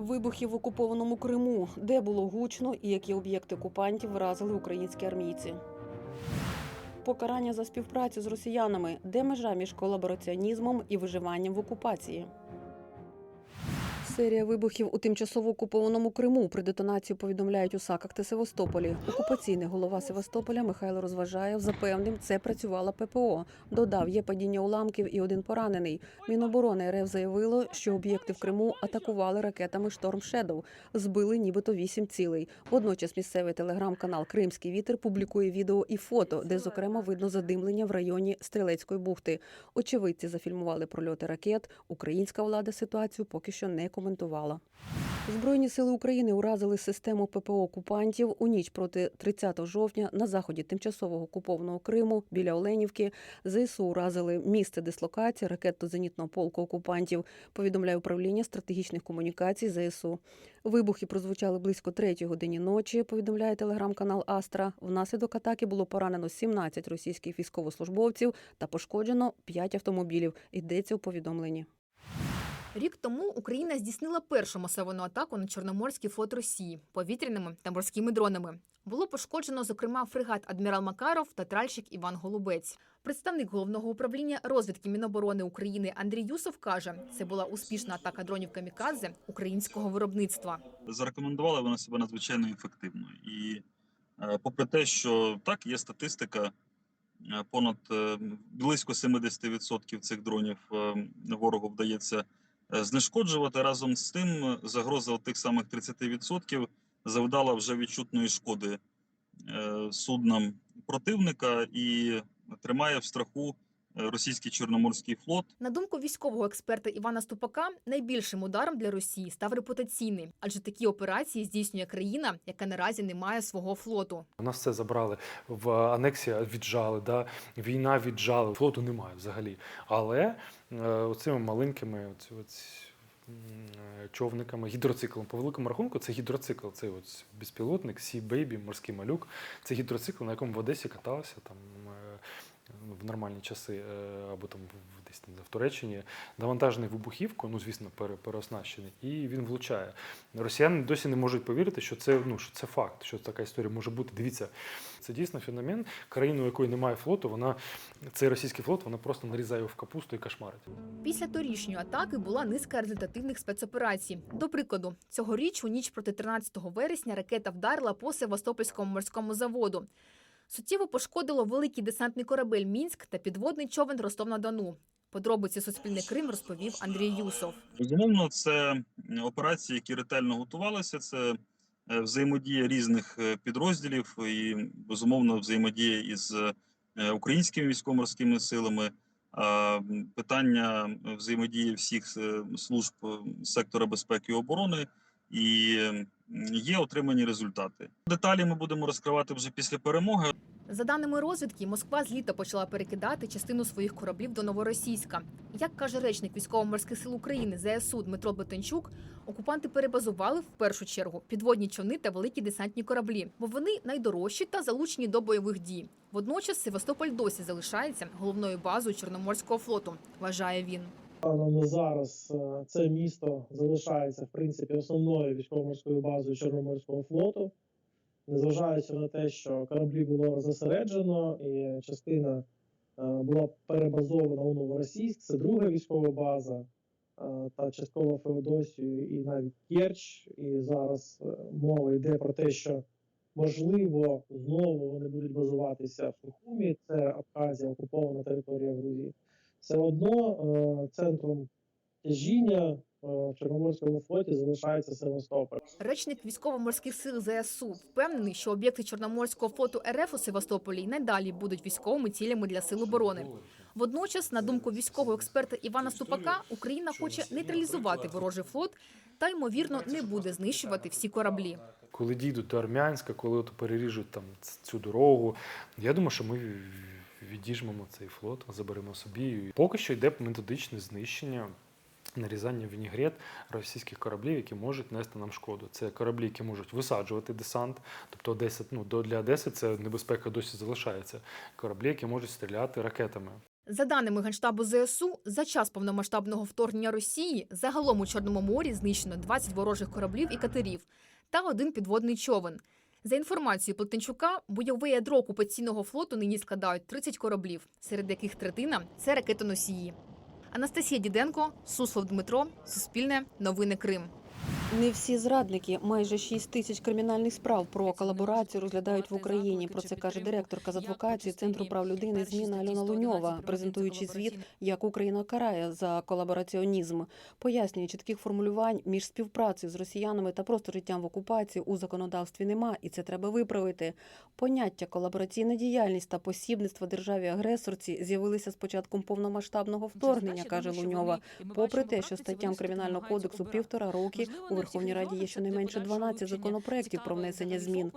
Вибухи в окупованому Криму, де було гучно і які об'єкти окупантів вразили українські армійці. Покарання за співпрацю з росіянами, де межа між колабораціонізмом і виживанням в окупації. Серія вибухів у тимчасово окупованому Криму при детонації повідомляють у Саках та Севастополі. Окупаційний голова Севастополя Михайло Розважаєв запевнив, це працювала ППО. Додав, є падіння уламків і один поранений. Міноборони РФ заявило, що об'єкти в Криму атакували ракетами Шторм Шедоу. Збили нібито вісім цілей. Водночас місцевий телеграм-канал Кримський вітер публікує відео і фото, де зокрема видно задимлення в районі Стрілецької бухти. Очевидці зафільмували прольоти ракет. Українська влада ситуацію поки що не коментувала. Збройні сили України уразили систему ППО окупантів у ніч проти 30 жовтня на заході тимчасово окупованого Криму біля Оленівки. ЗСУ уразили місце дислокації ракетно-зенітного полку окупантів. Повідомляє управління стратегічних комунікацій ЗСУ. Вибухи прозвучали близько третій годині ночі. Повідомляє телеграм-канал Астра. Внаслідок атаки було поранено 17 російських військовослужбовців та пошкоджено 5 автомобілів. Йдеться у повідомленні. Рік тому Україна здійснила першу масовану атаку на Чорноморський флот Росії повітряними та морськими дронами. Було пошкоджено, зокрема, фрегат Адмірал Макаров та тральщик Іван Голубець. Представник головного управління розвідки Міноборони України Андрій Юсов каже, це була успішна атака дронів камікадзе українського виробництва. зарекомендувала вона себе надзвичайно ефективно. І е, попри те, що так, є статистика, е, понад е, близько 70% цих дронів ворогу вдається знешкоджувати. Разом з тим, е, загроза тих самих 30% завдала вже відчутної шкоди е, суднам противника і тримає в страху е, російський чорноморський флот. На думку військового експерта Івана Ступака, найбільшим ударом для Росії став репутаційний, адже такі операції здійснює країна, яка наразі не має свого флоту. У нас все забрали в анексія віджали, да? війна віджали, флоту немає взагалі. Але е, оцими маленькими оці, оці, е, човниками, гідроциклом, по великому рахунку, це гідроцикл, це от безпілотник, Sea Baby, морський малюк. Це гідроцикл, на якому в Одесі каталися там. В нормальні часи е, або там в- десь там в Туреччині навантажений вибухівку, ну звісно, пере- переоснащений, і він влучає. Росіяни досі не можуть повірити, що це ну що це факт, що така історія може бути. Дивіться, це дійсно феномен. Країну, якої немає флоту, вона цей російський флот, вона просто нарізає в капусту і кошмарить. Після торішньої атаки була низка результативних спецоперацій. До прикладу, цьогоріч у ніч проти 13 вересня ракета вдарила по Севастопольському морському заводу. Суттєво пошкодило великий десантний корабель Мінськ та підводний човен Ростов-на-Дону. Подробиці Суспільний Крим розповів Андрій Юсов. Безумовно, це операції, які ретельно готувалися. Це е, взаємодія різних е, підрозділів і безумовно взаємодія із е, українськими військово-морськими силами. Питання взаємодії всіх служб сектора безпеки і оборони і є отримані результати. Деталі ми будемо розкривати вже після перемоги. За даними розвідки, Москва з літа почала перекидати частину своїх кораблів до Новоросійська. Як каже речник військово-морських сил України ЗСУ Дмитро Бетенчук, окупанти перебазували в першу чергу підводні човни та великі десантні кораблі, бо вони найдорожчі та залучені до бойових дій. Водночас Севастополь досі залишається головною базою Чорноморського флоту, вважає він. На зараз е, це місто залишається в принципі основною військово-морською базою Чорноморського флоту, незважаючи на те, що кораблі було зосереджено, і частина е, була перебазована у Новоросійськ, це друга військова база, е, та частково Феодосію і навіть Керч. І зараз мова йде про те, що можливо знову вони будуть базуватися в Сухумі, це Абхазія, окупована територія Грузії все одно е, центром тяжіння е, в Чорноморському флоті залишається Севастополь. Речник військово-морських сил ЗСУ впевнений, що об'єкти Чорноморського флоту РФ у Севастополі й надалі будуть військовими цілями для сил оборони. Водночас, на думку військового експерта Івана Ступака, Україна хоче нейтралізувати ворожий флот та ймовірно не буде знищувати всі кораблі. Коли дійдуть до Армянська, коли от переріжуть там цю дорогу, я думаю, що ми відіжмемо цей флот, заберемо собі. Поки що йде методичне знищення. Нарізання вінігрет російських кораблів, які можуть нести нам шкоду. Це кораблі, які можуть висаджувати десант. Тобто Одеса, ну для Одеси це небезпека досі залишається. Кораблі, які можуть стріляти ракетами. За даними Генштабу ЗСУ, за час повномасштабного вторгнення Росії загалом у Чорному морі знищено 20 ворожих кораблів і катерів та один підводний човен. За інформацією Плетенчука, бойове ядро окупаційного флоту нині складають 30 кораблів, серед яких третина це ракетоносії. Анастасія Діденко, Суслов Дмитро, Суспільне, Новини Крим. Не всі зрадники, майже 6 тисяч кримінальних справ про колаборацію розглядають в Україні. Про це каже директорка з адвокації Центру прав людини зміна Альона Луньова, презентуючи звіт, як Україна карає за колабораціонізм. Пояснює, чітких формулювань між співпрацею з росіянами та просто життям в окупації у законодавстві нема, і це треба виправити. Поняття колабораційна діяльність та посібництво державі агресорці з'явилися з початком повномасштабного вторгнення, каже Луньова. Попри те, що статтям кримінального кодексу півтора роки у Верховній Раді є щонайменше 12 законопроєктів про внесення змін.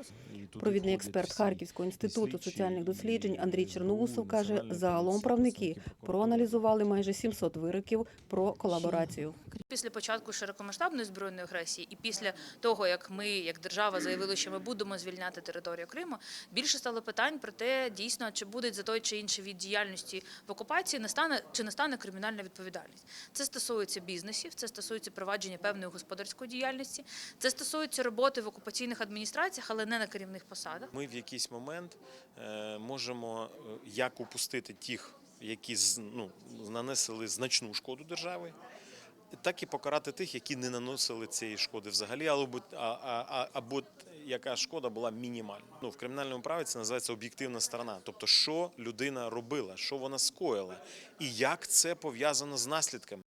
Провідний експерт Харківського інституту соціальних досліджень Андрій Черноусов каже, загалом правники проаналізували майже 700 вироків про колаборацію. Після початку широкомасштабної збройної агресії і після того, як ми, як держава, заявили, що ми будемо звільняти територію Криму, більше стало питань про те, дійсно чи буде за той чи інший від діяльності в окупації настане чи настане кримінальна відповідальність. Це стосується бізнесів, це стосується провадження певної господарської діяльності, це стосується роботи в окупаційних адміністраціях, але не на керівних посадах. Ми в якийсь момент е, можемо е, як упустити тих, які ну, нанесли значну шкоду державі, так і покарати тих, які не наносили цієї шкоди взагалі, або, а- або яка шкода була мінімальна. Ну, в кримінальному праві це називається об'єктивна сторона. Тобто, що людина робила, що вона скоїла, і як це пов'язано з наслідками.